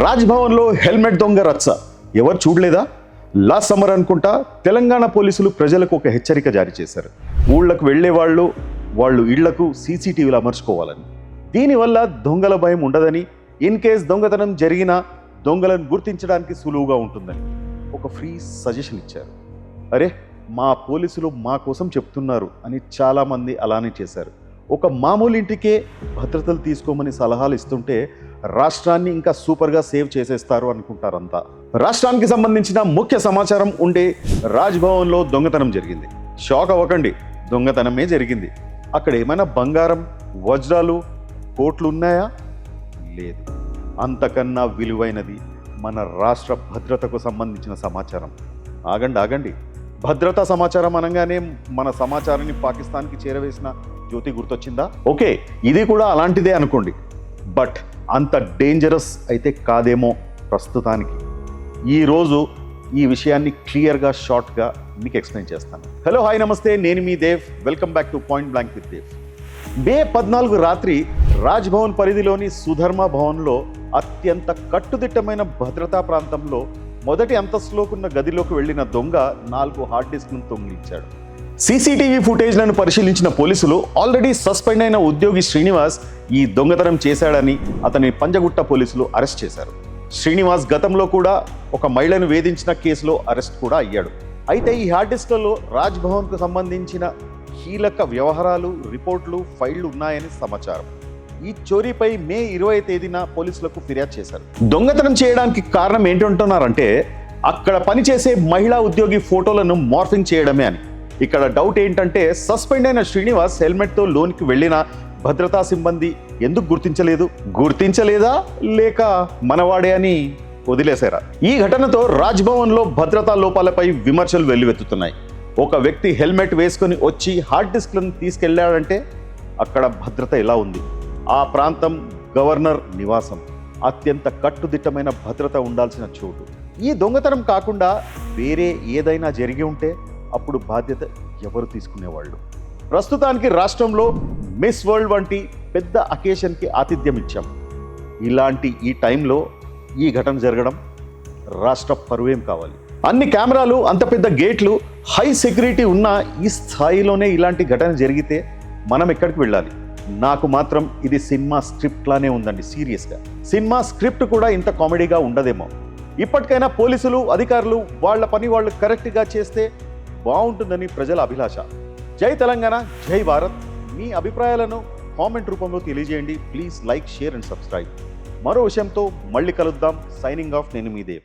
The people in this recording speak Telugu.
రాజ్భవన్లో హెల్మెట్ దొంగ రచ్చ. ఎవరు చూడలేదా? లాస్ట్ సమ్మర్ అనుకుంటా తెలంగాణ పోలీసులు ప్రజలకు ఒక హెచ్చరిక జారీ చేశారు. ఊళ్ళకు వెళ్ళే వాళ్ళు వాళ్ళు ఇళ్ళకు సీసీటీవీలు అమర్చుకోవాలని. దీనివల్ల దొంగల భయం ఉండదని ఇన్ కేస్ దొంగతనం జరిగినా దొంగలను గుర్తించడానికి సులువుగా ఉంటుందని ఒక ఫ్రీ సజెషన్ ఇచ్చారు. అరే మా పోలీసులు మా కోసం చెప్తున్నారు అని చాలామంది అలానే చేశారు. ఒక మామూలు ఇంటికే భద్రతలు తీసుకోమని సలహాలు ఇస్తుంటే రాష్ట్రాన్ని ఇంకా సూపర్గా సేవ్ చేసేస్తారు అనుకుంటారంతా. రాష్ట్రానికి సంబంధించిన ముఖ్య సమాచారం ఉండే రాజ్భవన్లో దొంగతనం జరిగింది. షాక్ అవ్వకండి దొంగతనమే జరిగింది. అక్కడ ఏమైనా బంగారం వజ్రాలు కోట్లు ఉన్నాయా లేదు. అంతకన్నా విలువైనది మన రాష్ట్ర భద్రతకు సంబంధించిన సమాచారం. ఆగండి ఆగండి. భద్రతా సమాచారం అనగానే మన సమాచారాన్ని పాకిస్తాన్కి చేరవేసిన జ్యోతి గుర్తొచ్చిందా? ఓకే ఇది కూడా అలాంటిదే అనుకోండి. బట్ అంత డేంజరస్ అయితే కాదేమో ప్రస్తుతానికి. ఈరోజు ఈ విషయాన్ని క్లియర్గా షార్ట్గా మీకు ఎక్స్ప్లెయిన్ చేస్తాను. హలో హాయ్ నమస్తే. నేను మీ Dev. Welcome back to point blank with Dev May పద్నాలుగు రాత్రి రాజ్భవన్ పరిధిలోని సుధర్మ భవన్లో అత్యంత కట్టుదిట్టమైన భద్రతా ప్రాంతంలో మొదటి అంతస్తులోకున్న గదిలోకి వెళ్ళిన దొంగ నాలుగు హార్డ్ డిస్క్ను దొంగిలించాడు సీసీటీవీ ఫుటేజ్లను పరిశీలించిన పోలీసులు ఆల్రెడీ సస్పెండ్ అయిన ఉద్యోగి శ్రీనివాస్ ఈ దొంగతనం చేశాడని అతని పంజగుట్ట పోలీసులు అరెస్ట్ చేశారు. శ్రీనివాస్ గతంలో కూడా ఒక మహిళను వేధించిన కేసులో అరెస్ట్ కూడా అయ్యాడు. అయితే ఈ హార్డ్ డిస్క్లలో రాజ్ భవన్కు సంబంధించిన కీలక వ్యవహారాలు రిపోర్ట్లు ఫైళ్ళు ఉన్నాయని సమాచారం. ఈ చోరీపై మే ఇరవై తేదీన పోలీసులకు ఫిర్యాదు చేశారు. దొంగతనం చేయడానికి కారణం ఏంటంటున్నారంటే అక్కడ పనిచేసే మహిళా ఉద్యోగి ఫోటోలను మార్ఫింగ్ చేయడమే అని. ఇక్కడ డౌట్ ఏంటంటే సస్పెండ్ అయిన శ్రీనివాస్ హెల్మెట్తో లోనికి వెళ్ళిన భద్రతా సిబ్బంది ఎందుకు గుర్తించలేదు? గుర్తించలేదా? లేక మనవాడే అని వదిలేశారా? ఈ ఘటనతో రాజ్భవన్లో భద్రతా లోపాలపై విమర్శలు వెల్లువెత్తుతున్నాయి. ఒక వ్యక్తి హెల్మెట్ వేసుకొని వచ్చి హార్డ్ డిస్క్లను తీసుకెళ్ళాడంటే అక్కడ భద్రత ఎలా ఉంది? ఆ ప్రాంతం గవర్నర్ నివాసం. అత్యంత కట్టుదిట్టమైన భద్రత ఉండాల్సిన చోటు. ఈ దొంగతనం కాకుండా వేరే ఏదైనా జరిగి ఉంటే అప్పుడు బాధ్యత ఎవరు తీసుకునేవాళ్ళు? ప్రస్తుతానికి రాష్ట్రంలో మిస్ వరల్డ్ వంటి పెద్ద అకేషన్కి ఆతిథ్యం ఇచ్చాం. ఇలాంటి ఈ టైంలో ఈ ఘటన జరగడం రాష్ట్ర పరువేం కావాలి? అన్ని కెమెరాలు అంత పెద్ద గేట్లు హై సెక్యూరిటీ ఉన్న ఈ స్థాయిలోనే ఇలాంటి ఘటన జరిగితే మనం ఎక్కడికి వెళ్ళాలి? నాకు మాత్రం ఇది సినిమా స్క్రిప్ట్ లానే ఉందండి సీరియస్గా. సినిమా స్క్రిప్ట్ కూడా ఇంత కామెడీగా ఉండదేమో. ఇప్పటికైనా పోలీసులు అధికారులు వాళ్ళ పని వాళ్ళు కరెక్ట్గా చేస్తే బాగుంటుందని ప్రజల అభిలాష. జై తెలంగాణ జై భారత్. మీ అభిప్రాయాలను కామెంట్ రూపంలో తెలియజేయండి. Please like share and subscribe. మరో విషయంతో మళ్ళీ కలుద్దాం. సైనింగ్ ఆఫ్ నేను మీదే